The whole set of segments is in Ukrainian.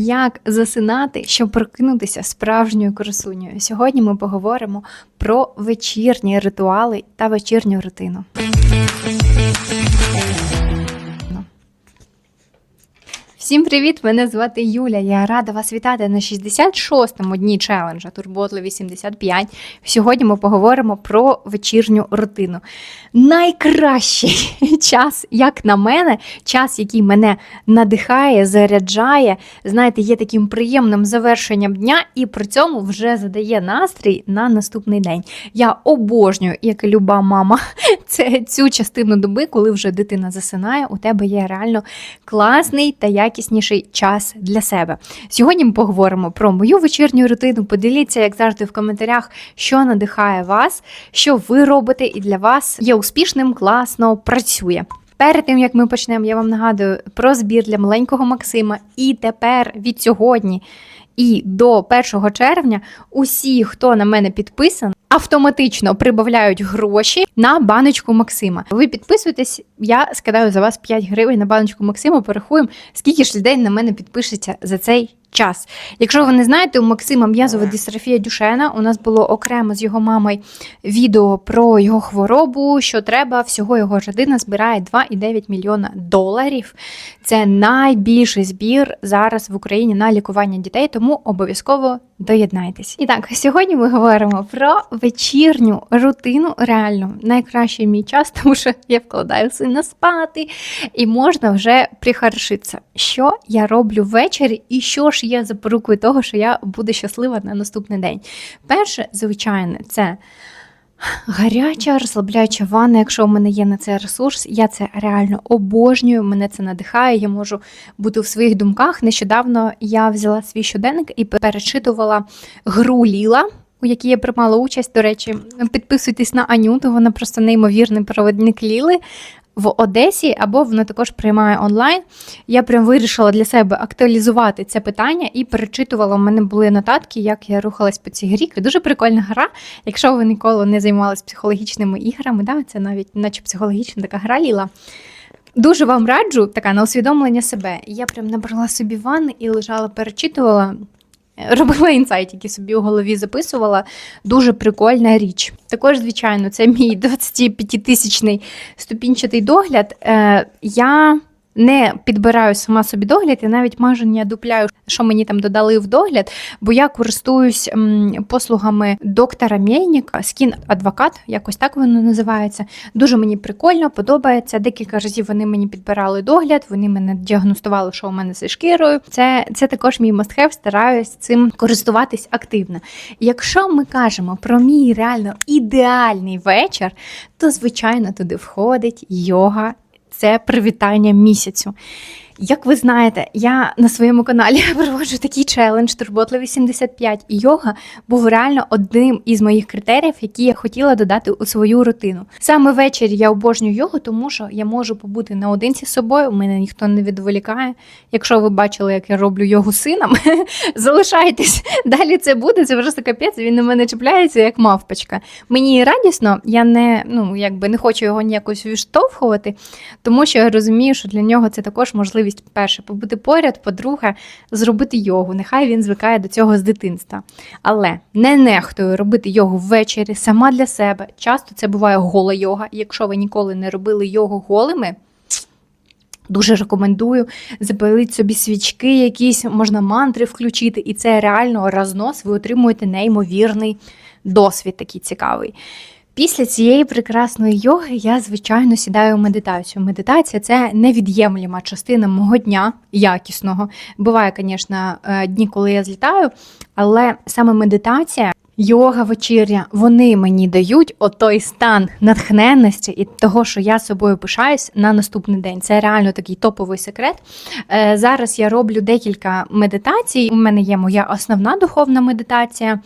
як засинати, щоб прокинутися справжньою красунею. Сьогодні ми поговоримо про вечірні ритуали та вечірню рутину. Всім привіт! Мене звати Юля. Я рада вас вітати на 66-му дні челенджа Турботливі 75. Сьогодні ми поговоримо про вечірню рутину. Найкращий час, як на мене, час, який мене надихає, заряджає, знаєте, є таким приємним завершенням дня і при цьому вже задає настрій на наступний день. Я обожнюю, як і люба мама, це цю частину доби, коли вже дитина засинає, у тебе є реально класний та якісніший час для себе. Сьогодні ми поговоримо про мою вечірню рутину. Поділіться, як завжди, в коментарях, що надихає вас, що ви робите, і для вас є успішним, класно працює. Перед тим як ми почнемо, я вам нагадую про збір для маленького Максима. І тепер від сьогодні і до 1 червня усі, хто на мене підписаний, автоматично прибавляють гроші на баночку Максима. Ви підписуєтесь, я скидаю за вас 5 гривень на баночку Максима. Порахуємо, скільки ж людей на мене підпишеться за цей час. Якщо ви не знаєте, у Максима м'язова дистрофія Дюшена. У нас було окремо з його мамою відео про його хворобу, що треба, всього його родина збирає 2,9 мільйона доларів. Це найбільший збір зараз в Україні на лікування дітей, тому обов'язково доєднайтесь. І так, сьогодні ми говоримо про вечірню рутину. Реально найкращий мій час, тому що я вкладаю сина спати, і можна вже прихаршитися. Що я роблю ввечері, і що ж є запорукою того, що я буду щаслива на наступний день. Перше, звичайно, це. Гаряча, розслабляюча ванна, якщо в мене є на це ресурс, я це реально обожнюю, мене це надихає, я можу бути в своїх думках. Нещодавно я взяла свій щоденник і перечитувала гру Ліла, у якій я приймала участь. До речі, підписуйтесь на Анюту, вона просто неймовірний проводник Ліли в Одесі, або вона також приймає онлайн. Я прям вирішила для себе актуалізувати це питання і перечитувала. У мене були нотатки, як я рухалась по цій грі. Дуже прикольна гра. Якщо ви ніколи не займалися психологічними іграми, да, це навіть, наче психологічна така гра ліла. Дуже вам раджу така на усвідомлення себе. Я прям набрала собі ванни і лежала, перечитувала. Робила інсайт, який собі у голові записувала. Дуже прикольна річ. Також, звичайно, це мій 25-тисячний ступінчатий догляд. Е, Я не підбираю сама собі догляд, і навіть майже не дупляю, що мені там додали в догляд, бо я користуюсь послугами доктора Мєйніка, скін адвокат, якось так воно називається. Дуже мені прикольно, подобається. Декілька разів вони мені підбирали догляд, вони мене діагностували, що у мене зі шкірою. Це це також мій мастхев, стараюсь цим користуватись активно. Якщо ми кажемо про мій реально ідеальний вечір, то звичайно туди входить йога це привітання місяцю. Як ви знаєте, я на своєму каналі проводжу такий челендж Турботливі 75, і йога був реально одним із моїх критеріїв, які я хотіла додати у свою рутину. Саме ввечері я обожнюю йогу, тому що я можу побути наодинці з собою. Мене ніхто не відволікає. Якщо ви бачили, як я роблю йогу сином, залишайтесь. Далі це буде. Це просто капець. Він на мене чіпляється як мавпочка. Мені радісно, я не ну якби не хочу його ніякось відштовхувати, тому що я розумію, що для нього це також можливість можливість, перше, побути поряд, по-друге, зробити йогу. Нехай він звикає до цього з дитинства. Але не нехтую робити йогу ввечері сама для себе. Часто це буває гола йога. Якщо ви ніколи не робили йогу голими. Дуже рекомендую запалити собі свічки, якісь можна мантри включити, і це реально рознос. Ви отримуєте неймовірний досвід, такий цікавий. Після цієї прекрасної йоги я, звичайно, сідаю в медитацію. Медитація це невід'ємлема частина мого дня якісного. Буває, звісно, е, дні, коли я злітаю, але саме медитація йога вечіря, вони мені дають отой стан натхненності і того, що я собою пишаюсь на наступний день. Це реально такий топовий секрет. Е, зараз я роблю декілька медитацій. У мене є моя основна духовна медитація,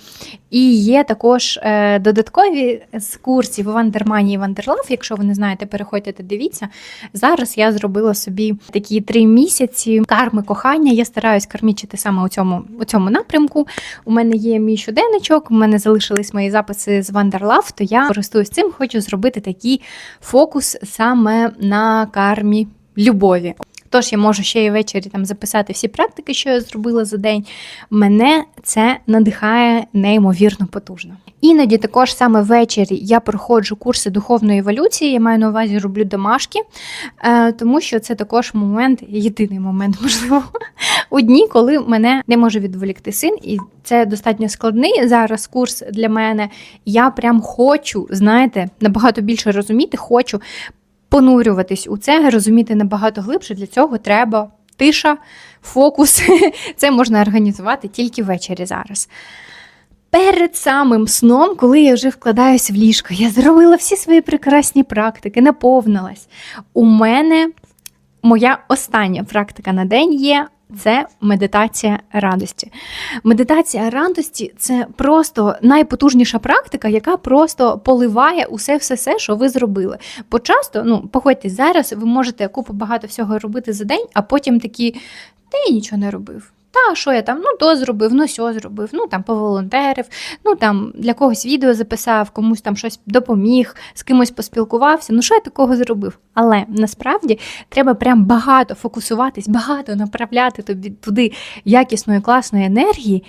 і є також е, додаткові з курсів Вандермані і Вандерлав. Якщо ви не знаєте, переходьте та дивіться. Зараз я зробила собі такі три місяці карми кохання. Я стараюсь кармічити саме у цьому у цьому напрямку. У мене є мій щоденничок мене залишились мої записи з Вандерлав, то я користуюсь цим, хочу зробити такий фокус саме на кармі любові. Тож я можу ще й ввечері там записати всі практики, що я зробила за день. Мене це надихає неймовірно потужно. Іноді також саме ввечері я проходжу курси духовної еволюції, я маю на увазі роблю домашки, е, тому що це також момент, єдиний момент, можливо, у дні, коли мене не може відволікти син, і це достатньо складний зараз курс для мене. Я прям хочу, знаєте, набагато більше розуміти, хочу понурюватись у це, розуміти набагато глибше. Для цього треба тиша, фокус. Це можна організувати тільки ввечері зараз. Перед самим сном, коли я вже вкладаюся в ліжко, я зробила всі свої прекрасні практики, наповнилась. У мене моя остання практика на день є. Це медитація радості. Медитація радості це просто найпотужніша практика, яка просто поливає усе, все, все, що ви зробили. Бо часто, ну погодьтесь, зараз ви можете купу багато всього робити за день, а потім такі, та я нічого не робив. Та що я там, ну то зробив, ну сьо зробив, ну там поволонтерив, ну там для когось відео записав, комусь там щось допоміг, з кимось поспілкувався. Ну що я такого зробив? Але насправді треба прям багато фокусуватись, багато направляти тобі туди якісної, класної енергії,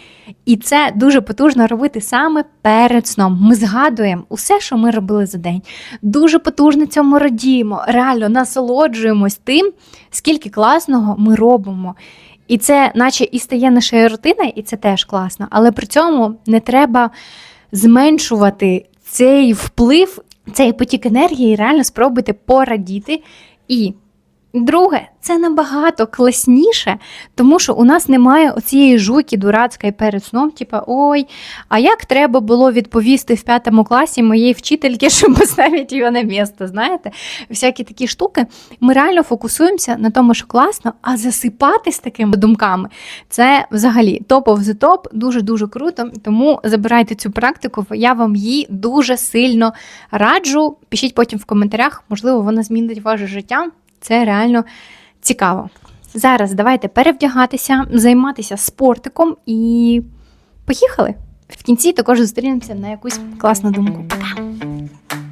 і це дуже потужно робити саме перед сном. Ми згадуємо усе, що ми робили за день. Дуже потужно цьому радіємо, реально насолоджуємось тим, скільки класного ми робимо. І це, наче і стає наша рутина, і це теж класно. Але при цьому не треба зменшувати цей вплив, цей потік енергії, реально спробуйте порадіти. І друге, це набагато класніше, тому що у нас немає оцієї жуйки дурацької перед сном, типа ой, а як треба було відповісти в п'ятому класі моїй вчительки, щоб поставити її на місце, знаєте? Всякі такі штуки. Ми реально фокусуємося на тому, що класно, а засипати з такими думками це взагалі топ of the топ, дуже-дуже круто. Тому забирайте цю практику, я вам її дуже сильно раджу. Пишіть потім в коментарях, можливо, вона змінить ваше життя. Це реально цікаво. Зараз давайте перевдягатися, займатися спортиком і поїхали. В кінці також зустрінемося на якусь класну думку. Пока!